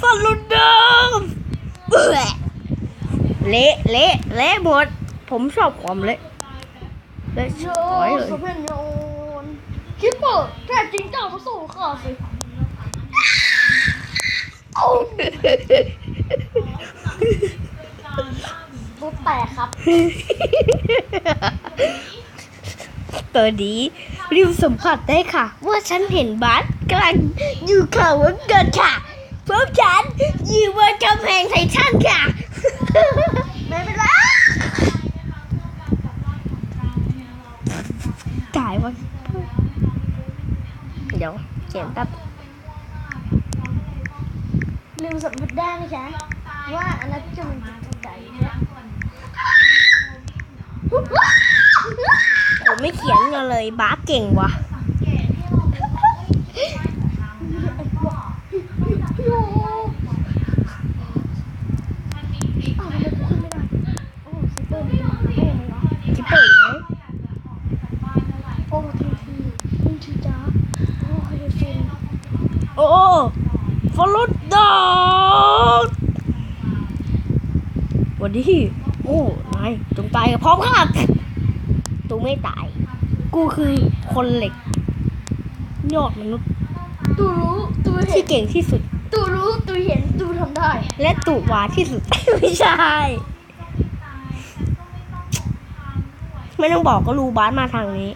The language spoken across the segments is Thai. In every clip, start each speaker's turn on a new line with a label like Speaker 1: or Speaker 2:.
Speaker 1: ฟอลลูเดิมเอื้อเละเละเละหมดผมชอบความเละเละ
Speaker 2: โย
Speaker 1: ช้อยเลย
Speaker 2: สเปนโยนคิปเปอร์แท้จริงเจ้ามาสู้ข้าสิเอาตัวแตกครับ
Speaker 1: ตัวนี้ริวสัมผัสได้ค่ะ ว่าฉันเห็นบาสกำลังอยู่ข่าววันเกิดค่ะ พวกฉันอยู่บนกำแพงไททันค่ะ
Speaker 2: ไม่เป็นไร
Speaker 1: ตายวะเดี๋ยวเขียนแป๊บ
Speaker 2: ลืมสัมผัสได้ไหมคะว่าอันนั้นจะมันเป็นไก่เนี่ย
Speaker 1: ผมไม่เขียนกันเลยบาสเก่งว่ะ
Speaker 2: โยอ้าวทำไมกูขึ้นไม่ได้โอ้ซิป เปอร์มันมาโอ้มันเหรอ
Speaker 1: คิปเปอร์อีกไหม
Speaker 2: โอ้ทีทีทีทีจ้าโอ้เฮฟิน
Speaker 1: โอ้ฟอลลูดอดวันนี้โอ้นายจงตายกับพร้อมข้าตูไม่ตาย กูคือคนเหล็ก ยอดมนุษย์
Speaker 2: ตูรู้ตูเห็นที่
Speaker 1: เก่งที่สุด
Speaker 2: ตูรู้ตูเห็นตูทำได้
Speaker 1: และตุวาที่สุด ไม่ใช่ ไม่ต้องบอกก็รู้บาสมาทางนี้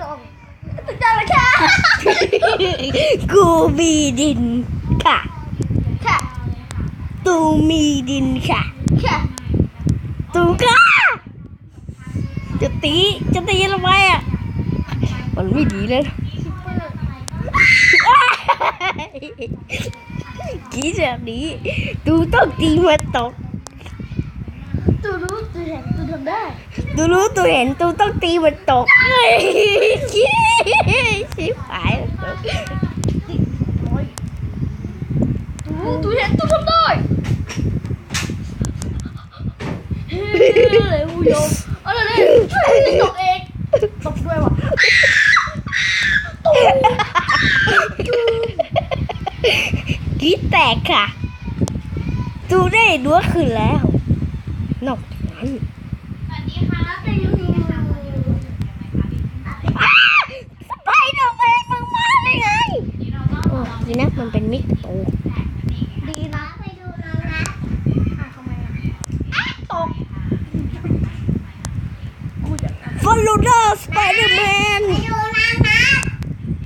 Speaker 2: ต้องถูกต้องแล้วค่ะ
Speaker 1: กูมีดินค่ะ
Speaker 2: ค่ะ
Speaker 1: ตูมีดินค่ะ
Speaker 2: ค่ะ
Speaker 1: ตูค่ะจะตีจะตีทำไมอะ มันไม่ดีเลยนะ
Speaker 2: ซิปเปอร์
Speaker 1: กีแบบนี้ตูต้องตีมาตก
Speaker 2: ตูรู้ตูเห็นตูทำได้
Speaker 1: ตูรู้ตูเห็นตูต้องตีมันตกเฮ้ยชิบหายแล้ว
Speaker 2: โอ้ยตูรู้ตูเห็นตูทำได้เฮ้ยเลยผู้ชมเอาเลยช่วยให้ตกเองตกด้วยว่ะตู
Speaker 1: กี แตกค่ะตูได้ดัวคืนแล้ว นอกจากนั้นอ้าสไปเดอร์แมนมึงมาได้ไงโอ้ดีนะมันเป็นมิกโต
Speaker 2: ดีนะไปดูนะนะอะทำไมอะอะตกกูจะ
Speaker 1: ฟอลลูเดอร์สไปเดอร์แมน
Speaker 3: ไปดูน้องนะ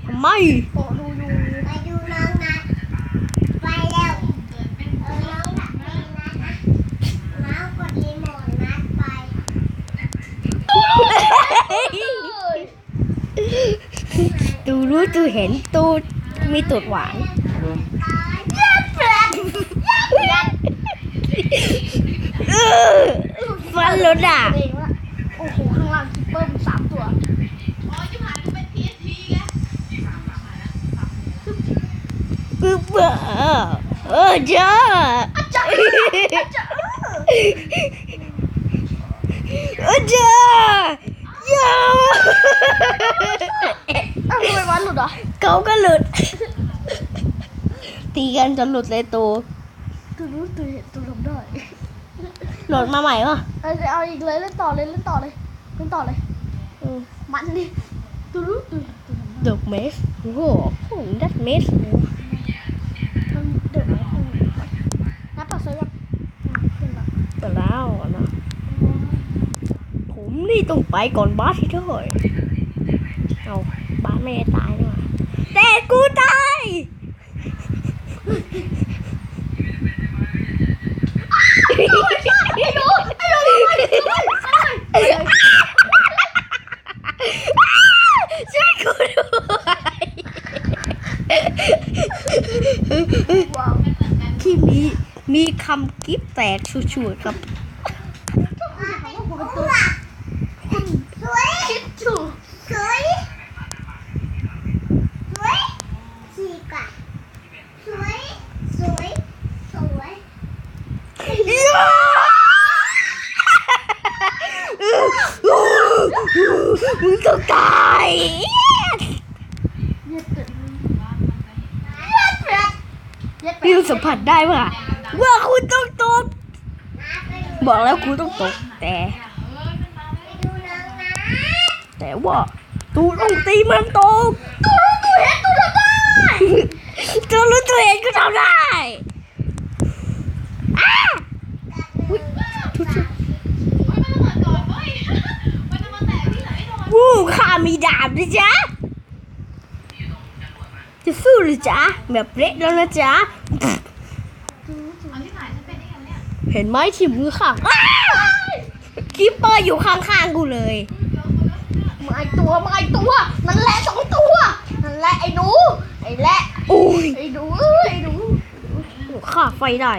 Speaker 1: ทำไม
Speaker 2: โตะดูอยู่
Speaker 3: ไปดูน้องนะ ไปเร็วเออน้องแบบนี้นะนะน้องกดรีโมทนัดไป
Speaker 1: ตูรู้ตูเห็นตูมีตูดหวานเออฟันรถอะ
Speaker 2: เองว่าโอ้โห ข้างล่างคิปเปอร์มีสามตัว
Speaker 1: ปึ๊บเออเออเจ้า
Speaker 2: จะ
Speaker 1: เออเจ้าเจ้า
Speaker 2: อ้าวทำไมวันหลุดอะ
Speaker 1: เขาก็หลุด ตีกันจนหลุดเลยตู
Speaker 2: ตูรู้ตูเห็นตูทำได้
Speaker 1: โหลดมาใหม่ป่ะ
Speaker 2: เอาเอาอีกเลยเล่นต่อเลยเล่นต่อเลยเล่นต่อเลย
Speaker 1: อืม
Speaker 2: มันดิตูรู้ตูเห็นตูทำได้
Speaker 1: ดอกเมสโอ้โหผมดัดเมส
Speaker 2: ทำเดือดไหมทำนับปักเซยังขึ้นแบบ
Speaker 1: ไปแล้วนะผมนี่ต้องไปก่อนบาสที่เท่าไหร่ เอาบาสไม่ได้ตายนี่หว่าแต่กูตาย
Speaker 2: ไอ้โดไอ้โดไอ้โดไอ้โด
Speaker 1: ช่วยกูด้วย
Speaker 2: ว้าว
Speaker 1: ที่มีมีคำกิ๊บแตกชูๆครับ
Speaker 2: ตัว
Speaker 3: สวย
Speaker 2: คิดถูก
Speaker 3: สวยสวยสี่กว่าสวยสวยสวย
Speaker 1: มึงต้องตาย
Speaker 2: เย็ดเด็ด
Speaker 3: เลือดเลือด
Speaker 2: เย็ ดได้
Speaker 1: ว่าว่าคุณต้องตก บอกแล้วคุณต้องตก แต่ แต่ว่าตูต้องตีมันตก
Speaker 2: ตูรู้ตูเห็นตูทำได้
Speaker 1: ตูรู้ตัวเองก็ทำได้อ้าอุ๊ยทุกทีวู้ข้ามีดาบนะจ๊ะจะสู้หรือจ๊ะแบบเละแล้วนะจ๊ะ เห็นไหมที่มือข้างอ้าวคิปเปอร์อยู่ข้างๆกูเลย
Speaker 2: มาอีกตัวมาอีกตัว นั่นแหละสองตัว นั่นแหละไอ้หนูไอ้แหละ
Speaker 1: โอ้ย
Speaker 2: ไอ้หนูเอ้ยไอ้หนู
Speaker 1: ข้าไฟได้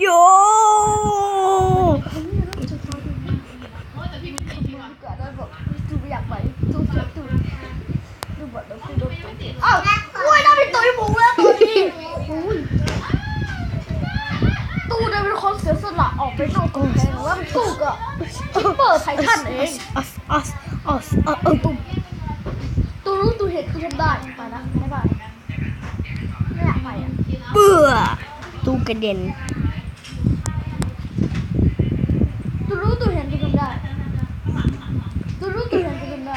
Speaker 1: โย
Speaker 2: เกิดอะไรบอกตูไม่อยากไปตูเสียตูตูบอกแล้วกูโดนตูอ้าวอุ้ยน่าเป็นตัวหมูแล้วตัวนี้อุ้ยตูเนี่ยเป็นคนเสียสละออก ไปนอกกำแพงแล้วเป็นตูกอะคิปเปอร์ไททันเอง
Speaker 1: ออสออสออสเออเออ
Speaker 2: ตูตูรู้ตูเห็นคือทำได้ไปนะบ๊ายบายไม่อยากไปอะ
Speaker 1: เบื่อตูกระเด็น
Speaker 2: ตูรู้ตูเห็นตูทำได้ตูรู้ตูเห็นตูทำได้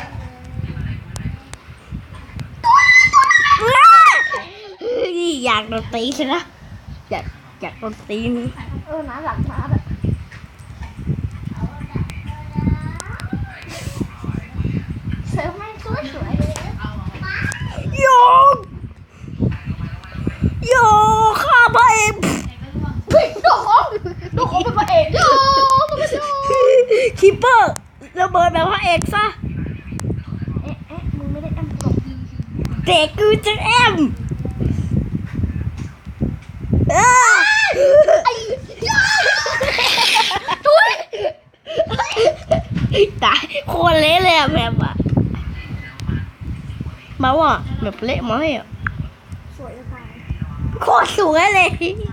Speaker 1: นี่อยากโดนตีใช่ไหมอยากอยากโดนตีนี่
Speaker 2: เออหนาหลังหนาแบบเซลไม่สวยสวย
Speaker 1: โยกโยกข้าพระเอก
Speaker 2: เฮ้ยดูของดูของ เป็นพระเอกโย่ตัวเป็นโย่
Speaker 1: คิปเปอร์ระเบิดแบบพระเอกซะ
Speaker 2: เอ๊ะเอ๊ะมึงไม่ได้แอมกบ
Speaker 1: เด็กกูจะแอมเอ้อ
Speaker 2: ไอ้ย่าดุย
Speaker 1: ตายโคนเละเลยอะแบบอะมาว่ะแบบเละไหมอะ
Speaker 2: สวยจะตาย
Speaker 1: โคตรสวยเลยโค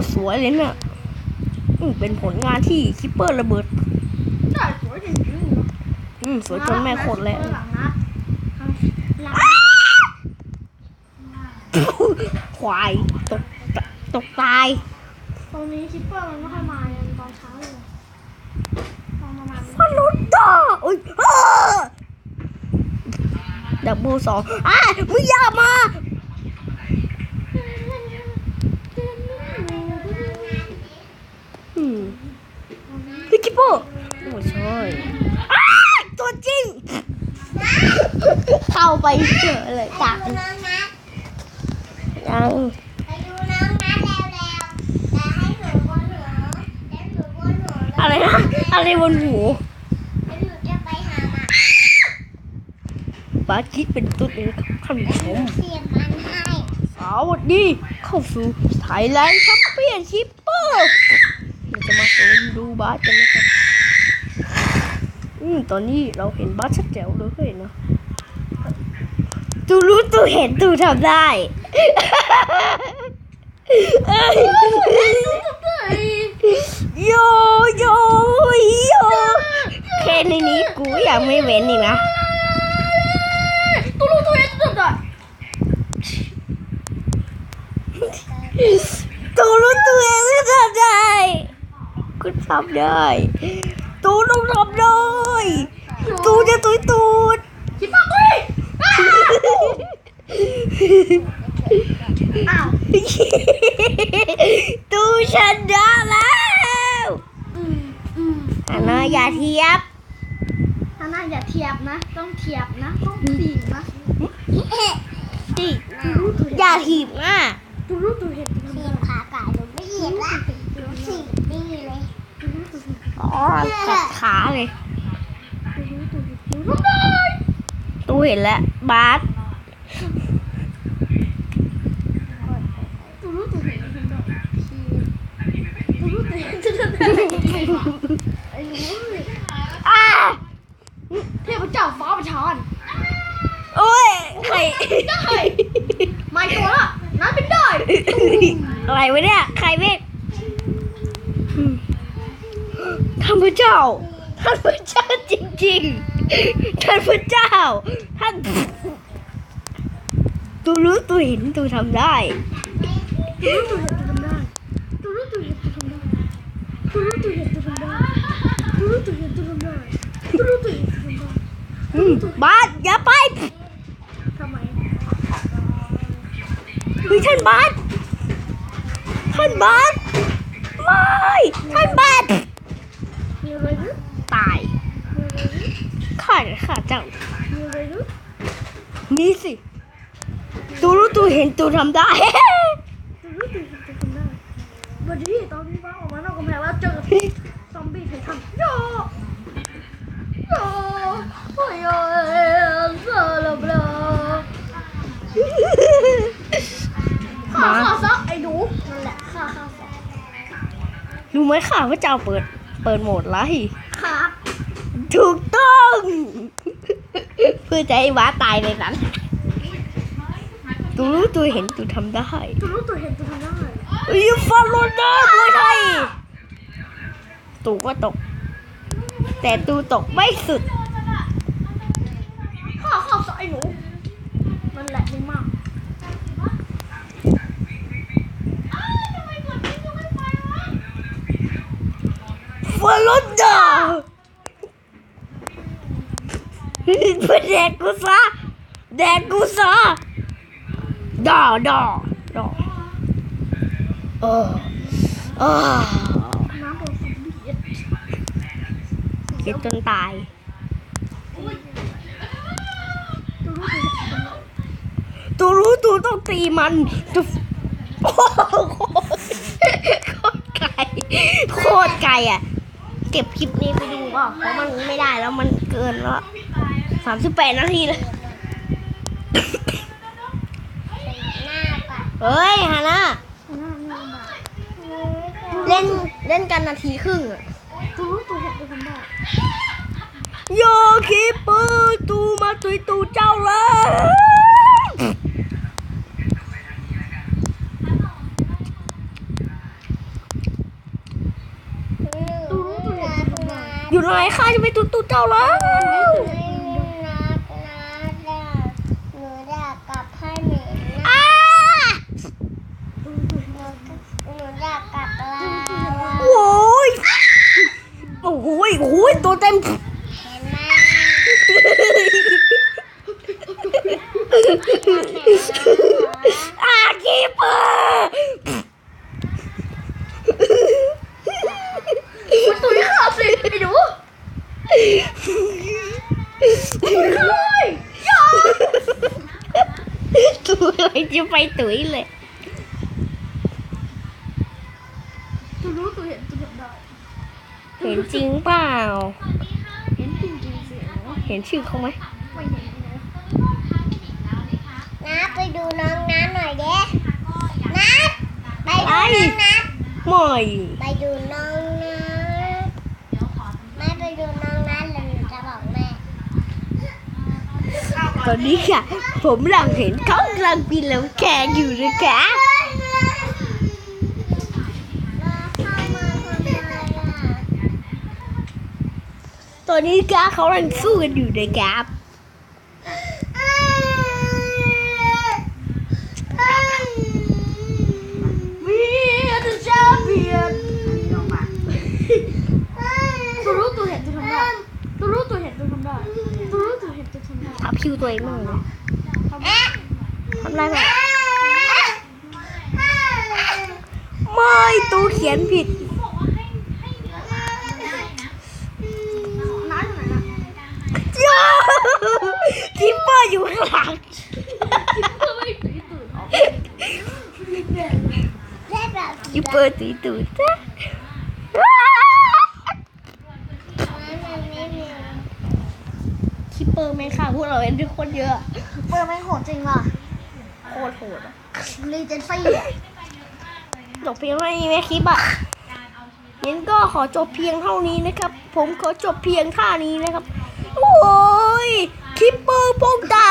Speaker 1: ตรสวยเลยเนี่ยอืมเป็นผลงานที่คิปเปอร์ระเบิด
Speaker 2: ได้สวยจริงๆ
Speaker 1: อืมสวยจนแม่โคตรแล้ว
Speaker 2: หลังนะหลัง
Speaker 1: ควายตกตกตาย
Speaker 2: ตรงนี้คิปเปอร์มันไม่ค่อยมายันตอนเช้าเลยตอนประมาณ
Speaker 1: ฟันรถต่ออุ้ยอ้าดับเบิลสองอะมึงอย่ามา อืมพี่คิปเปอร์ โอ้ใช่อ้าตัวจริง เข้าไปเจอเลย
Speaker 3: ไป
Speaker 1: ตาย
Speaker 3: ดูน้องนะ
Speaker 1: ยัง
Speaker 3: ไปดูน้องนะแล้วๆแต่ให้หนูบนหัวแล้วหนูบนหัวแล้ว
Speaker 1: อะไรนะอะไรบนหู
Speaker 3: แล้วหนูจะไปหาหมา
Speaker 1: บาสคิดเป็นตุ๊ดเลยครับท่านผู้ชม
Speaker 3: เสียบมันให้
Speaker 1: สวัสดีเข้าสู่ไทยแลนด์แชมเปี้ยนชิปเปอร์เราจะมาชมดูบาสกันนะครับ อืมตอนนี้เราเห็นบาสชัดแจ๋วเลยนะตูรู้ตูเห็นตูทำได้เอ้ยโยโยโยแค่ในนี้กูยังไม่เว้นอีกนะ
Speaker 2: ตัวรู้ตัวเองตัวได้
Speaker 1: ตูรู้ตัวเองก็ทำได้กูทำได้ ตูต้องทำได้ตูจะตุยตูด
Speaker 2: คิปเปอร์เฮ้ยอ้าว
Speaker 1: ตูชนะแล้ว
Speaker 2: อืมอืม
Speaker 1: อันนะอย่าเทียบ
Speaker 2: ถ้าน่าอย่าเทียบนะ ต้องเทียบนะ ต้องถีบนะ
Speaker 1: ดิอย่าถีบอะ
Speaker 2: ตูรู้ตูเห็นตู
Speaker 3: เสี
Speaker 2: รู้
Speaker 3: ยบขาไก่หนูไม่เหยียบละหนูสีบนี่เลย
Speaker 2: ตูรู้ตูเห็น
Speaker 1: อ๋อกัดขาเลย
Speaker 2: ตูรู้ตูเห็นตูรู้ได้
Speaker 1: ตูเห็นแล้วบาส
Speaker 2: ตูรู้ตูเห็นตูรู้ตูรู้ตูเห็นตูรู้ได้ไอ้หนู
Speaker 1: อ้า
Speaker 2: เทพเจ้าฟ้าประชาน
Speaker 1: โอ้ยใคร
Speaker 2: ได้ไม่ตัวละน้าเป็นได้
Speaker 1: อะไรวะเนี่ยใครเมฆานพระเจ้า ท่านพระเจ้าจริงๆ ท่านพระเจ้า ท่านตูรู้ตูเห็นตูทำได้
Speaker 2: ตูรู้ตูเห็นตูทำได้ตูรู้ตูเห็นตูทำได้ตูรู้ตูเห็นตูทำได้ตูรู้ตูเห็นตูทำได้ตูรู้ตูเห็นตูทำได้
Speaker 1: อืมบาสอย่าไป
Speaker 2: ทำไม
Speaker 1: เฮ้ยท่านบาสท่านบาสไม่ท่านบาส
Speaker 2: มีอะไรหรือ
Speaker 1: ตาย
Speaker 2: มีอะไรหรือ
Speaker 1: ข้าข้าเจ้า
Speaker 2: มีอะไรหรือ
Speaker 1: มีสิตูรู้ตูเห็นตูทำได้
Speaker 2: ตูรู้ตูเห็นตูทำได้วันนี้ตอนนี้ว่าออกมานอกกำแพงแล้วเจอกับซอมบี้ไททันโยโยโอ้ยโอ้ยซาลาบลาฆ่าฆ่าซะไอ้หนูนั่นแหละฆ่าฆ่าซะ
Speaker 1: รู้ไหมค่ะว่าเจ้าเปิด เปิดโหมดไลฟ์
Speaker 2: ฆ่า
Speaker 1: ถูกต้อง เพื่อจะให้ว้าตายในนั้นตูรู้ตูเห็นตูทำได้
Speaker 2: ตูรู้ตูเห็นตูทำได้
Speaker 1: ยูฟาโลนะมวยไทยตูก็ตก แต่ตูตกไม่สุด
Speaker 2: ฆ่าฆ่าซะไอ้หนูนั่นแหละดีมาก
Speaker 1: ฟาโลนะ เพื่อแดกกูซะแดกกูซะด่าด่าด่าเออเออ
Speaker 2: น้ำโดอมบี้เอ็ด
Speaker 1: เก็บจนตาย
Speaker 2: ตูรู้ตูเห็นตูทำได้
Speaker 1: ตูรู้ตูต้องตีมันตูโอ้โหโคตรไกลโคตรไกลอะ เก็บคลิปนี้ไปดูก็เพราะมันไม่ได้แล้วมันเกินแล้ว สามสิบแปดนาทีเลย
Speaker 3: หน้าก่อน
Speaker 1: เฮ้ยฮาน่า
Speaker 2: หน้าหน้าหน้า
Speaker 1: เล่นเล่นกันนาทีครึ่งอะ
Speaker 2: ตูรู้ตูเห็นตูทำได้
Speaker 1: โยคิปเปอร์ตูมาตุยตูเจ้าแล้ว
Speaker 3: ตูรู้ตูเห็นตูทำได้
Speaker 1: อยู่ไหนข้าจะไปตูตูเจ้าแล้ว
Speaker 3: นัดนัดอะหนูอยากกลับให้หนูนะ
Speaker 1: อ้า
Speaker 3: หนูหนูอยากกลับแล้ว
Speaker 1: โอ้ยโอ้ยโอ้ยตัวเต็ม
Speaker 3: เห็นไหม
Speaker 1: อาคีเปอร์
Speaker 2: ตูนี่ขาสิไอ้หนู
Speaker 1: ตัวอะไรจะไปตุ๋ยเลย
Speaker 2: ตูรู้ตูเห็นตูทำได้
Speaker 1: เห็นจริงเปล่า
Speaker 2: เห็นจริงจริงสิเนาะ
Speaker 1: เห็นชื่อเขาไหม
Speaker 2: ไม่เห็นนะ
Speaker 3: นัดไปดูน้องนัดหน่อยเด้นัดไปดูน้องนัด
Speaker 1: ไม่
Speaker 3: ไปดูน้องนัดแม่ไปดูน้องนัดแล้วหนูจะบอกแม่
Speaker 1: ต อนนี้ค่ะ ผมหลังเห็นเขากำลังปีนลำแกงอยู่นะคะ
Speaker 3: เข้ามาทำไมล่ะ
Speaker 1: ตอนนี้ค่ะเขากำลังสู้กันอยู่นะครับ
Speaker 2: วีเดอะแชมเปี้ยนตูรู้ตูเห็นตูทำได้ตูรู้ตูเห็นตูทำได้ตูรู้ตูเห็นตูทำได้
Speaker 1: ทับคิวตัวเองมั่งเลยทำไรไหมไม่ตูเขียนผิด
Speaker 2: น้าอยู่ไหนนะ
Speaker 1: ย่าคิปเปอร์อยู่ข้างหลัง
Speaker 2: เพื่อไม่ให้ตื่นตื่นออก
Speaker 3: แค่แบบ
Speaker 1: คิปเปอร์ตีตูดจ้ะ
Speaker 3: มันไม่มี
Speaker 1: คิ ปเปอร์แม่งค่ะพวกเราเองทุกคนเยอะ
Speaker 2: เปิดไม่โหดจริงว่ะ
Speaker 1: โคตรโหดอะ
Speaker 2: รีเจนซี่อะ
Speaker 1: จบเพียงเท่านี้ไหมคลิปอะงั้นก็ขอจบเพียงเท่านี้นะครับ ผมขอจบเพียงท่านี้นะครับ โอ้ยคิปเปอร์พงตา